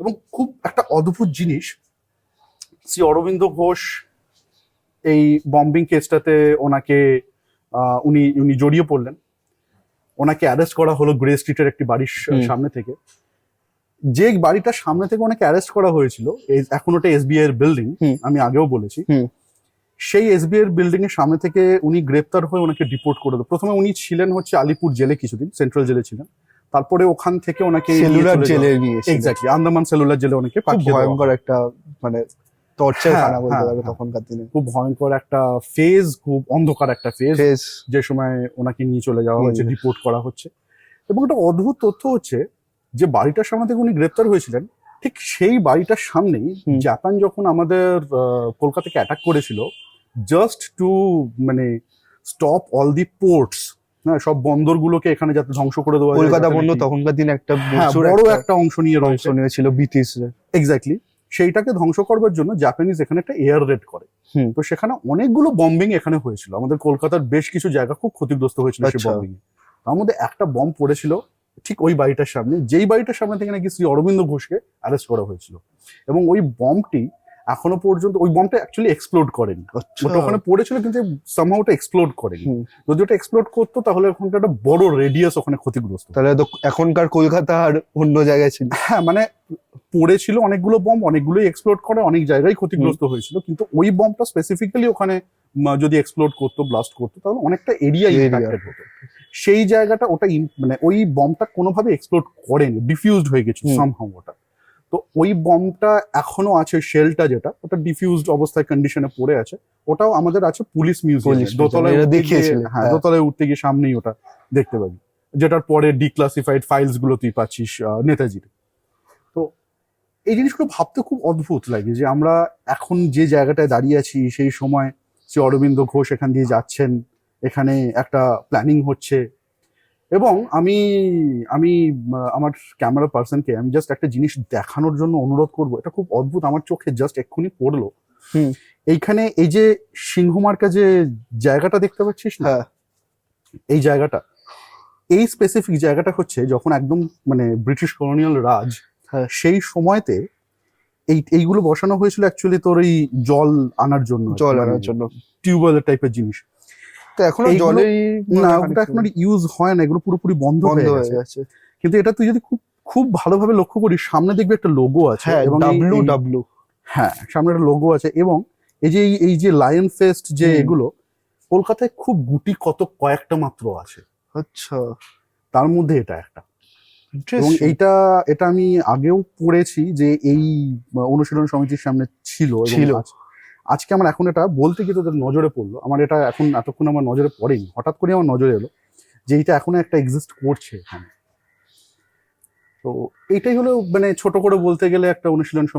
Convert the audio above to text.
এবং খুব একটা অদ্ভুত জিনিস শ্রী অরবিন্দ ঘোষ এই বম্বিং কেসটাতে ওনাকে উনি উনি জড়িয়ে পড়লেন। ওনাকে অ্যারেস্ট করা হলো গ্রে স্ট্রিটের একটি বাড়ির সামনে থেকে। যে বাড়িটার সামনে থেকে ওনাকে অ্যারেস্ট করা হয়েছিল এখন ওটা এসবিআই এর বিল্ডিং আমি আগেও বলেছি। সেই এসবিআই এর বিল্ডিং এর সামনে থেকে উনি গ্রেপ্তার হয়ে ওনাকে ডিপোর্ট করে দেয়। প্রথমে উনি ছিলেন হচ্ছে আলিপুর জেলে কিছুদিন সেন্ট্রাল জেলে ছিলেন। তারপরে ওখান থেকে ওনাকে সেলুলার জেলে এক্স্যাক্টলি আন্দামান সেলুলার জেলে ওনাকে। ভয়ঙ্কর একটা মানে টর্চার হ্যাঁ, খানা বলতে হ্যাঁ, পারবে হ্যাঁ। তখনকার দিনে। খুব ভয়ঙ্কর একটা ফেজ খুব অন্ধকার একটা ফেজ যে সময় ওনাকে নিয়ে চলে যাওয়া হচ্ছে রিপোর্ট করা হচ্ছে। এবং একটা অদ্ভুত তথ্য হচ্ছে যে বাড়িটার সামনে থেকে উনি গ্রেপ্তার হয়েছিলেন ঠিক সেই বাড়িটার সামনেই জাপান যখন আমাদের কলকাতাকে অ্যাটাক করেছিল জাস্ট টু মানে স্টপ অল দি পোর্টস হ্যাঁ সব বন্দরগুলোকে এখানে যাতে ধ্বংস করে দেওয়া কলকাতা নাকি- তখনকার দিনে একটা হ্যাঁ বড় একটা অংশ নিয়ে অংশ নিয়েছিল এক্স্যাক্টলি সেইটাকে ধ্বংস করবার জন্য জাপানিজ এখানে একটা এয়ার রেড করে। তো সেখানে অনেকগুলো বম্বিং এখানে হয়েছিল। আমাদের কলকাতার বেশ কিছু জায়গা খুব ক্ষতিগ্রস্ত হয়েছিল সেই আচ্ছা। বম্বিং তার মধ্যে একটা বম্ব পড়েছিল ঠিক ওই বাড়িটার সামনে। যেই বাড়িটার সামনে থেকে নাকি শ্রী অরবিন্দ ঘোষকে অ্যারেস্ট করা হয়েছিল। এবং ওই বম্বটি এখনও পর্যন্ত ওই বম্বটা অ্যাকচুয়ালি এক্সপ্লোড করেনি। ওটা ওখানে পড়েছিল কিন্তু সামহাও ওটা এক্সপ্লোড করেনি। যদি ওটা এক্সপ্লোড করতো তাহলে ওখানকার একটা বড় রেডিয়াস ওখানে ক্ষতিগ্রস্ত তাহলে তো এখনকার কলকাতা আর অন্য জায়গায় ছিল। হ্যাঁ মানে পড়েছিল অনেকগুলো বম্ব অনেকগুলোই এক্সপ্লোড করে অনেক জায়গায় ক্ষতিগ্রস্ত হয়েছিল। কিন্তু ওই বম্বটা স্পেসিফিক্যালি ওখানে যদি এক্সপ্লোড করতো ব্লাস্ট করতো তাহলে অনেকটা এরিয়া ইম্প্যাক্টেড হতো। সেই জায়গাটা ওটা মানে ওই বম্বটা কোনোভাবে এক্সপ্লোড করেনি ডিফিউজড হয়ে গেছে হুম। সামহাউ ওটা। তো ওই বম্বটা এখনও আছে শেলটা যেটা ওটা ডিফিউজড অবস্থায় কন্ডিশনে পড়ে আছে। ওটাও আমাদের আছে পুলিশ মিউজিয়াম দোতলায় এরা উঠতে গিয়ে- হ্যাঁ হ্যাঁ। দোতলায় উঠতে গিয়ে সামনেই ওটা দেখতে পাবি। যেটার পরে ডিক্লাসিফাইড ফাইলসগুলো তুই পাচ্ছিস নেতাজির। তো এই জিনিসগুলো ভাবতে খুব অদ্ভুত লাগে যে আমরা এখন যে জায়গাটায় দাঁড়িয়ে আছি সেই সময় শ্রী অরবিন্দ ঘোষ এখান দিয়ে যাচ্ছেন এখানে একটা প্ল্যানিং হচ্ছে। এবং আমি আমি আমার ক্যামেরা পার্সনকে আমি জাস্ট একটা জিনিস দেখানোর জন্য অনুরোধ করব। এটা খুব অদ্ভুত আমার চোখে জাস্ট এক্ষুনি পড়ল। হুম। এইখানে এই যে সিংহমার্কা যে জায়গাটা দেখতে পাচ্ছিস না? হ্যাঁ। এই জায়গাটা এই স্পেসিফিক জায়গাটা হচ্ছে যখন একদম মানে ব্রিটিশ কলোনিয়াল রাজ হ্যাঁ। সেই সময়তে এই এইগুলো বসানো হয়েছিল অ্যাকচুয়ালি তোর এই জল আনার জন্য। জল মানে আনার জন্য। টিউবওয়েলের টাইপের জিনিস। তো এখনও এইগুলো- জলেই না ওটা এখন ইউজ হয় না এগুলো পুরোপুরি বন্ধ হয়ে গেছে। কিন্তু এটা তুই যদি খুব খুব ভালোভাবে লক্ষ্য করিস সামনে দেখবি একটা লোগো আছে হ্যাঁ এবং এই- ডাব্লু ডাব্লু হ্যাঁ সামনে একটা লোগো আছে এবং এই যে এই- যে লায়ন ফেস্ট যে এগুলো কলকাতায় খুব গুটি কত কয়েকটা মাত্র আছে। আচ্ছা। তার মধ্যে এটা একটা। এবং এইটা এটা আমি আগেও পড়েছি যে এই অনুশীলন সমিতির সামনে ছিল ছিল। আজ- আজকে আমার এখন এটা বলতে গিয়ে তোদের নজরে পড়ল। আমার এটা এখন এতক্ষণ আমার নজরে পড়েনি। হঠাৎ করে আমার নজরে এলো যে এটা এখনও একটা এক্সিস্ট করছে এখানে। তো এটাই হলো মানে ছোট করে বলতে গেলে একটা অনুশীলন সমিতি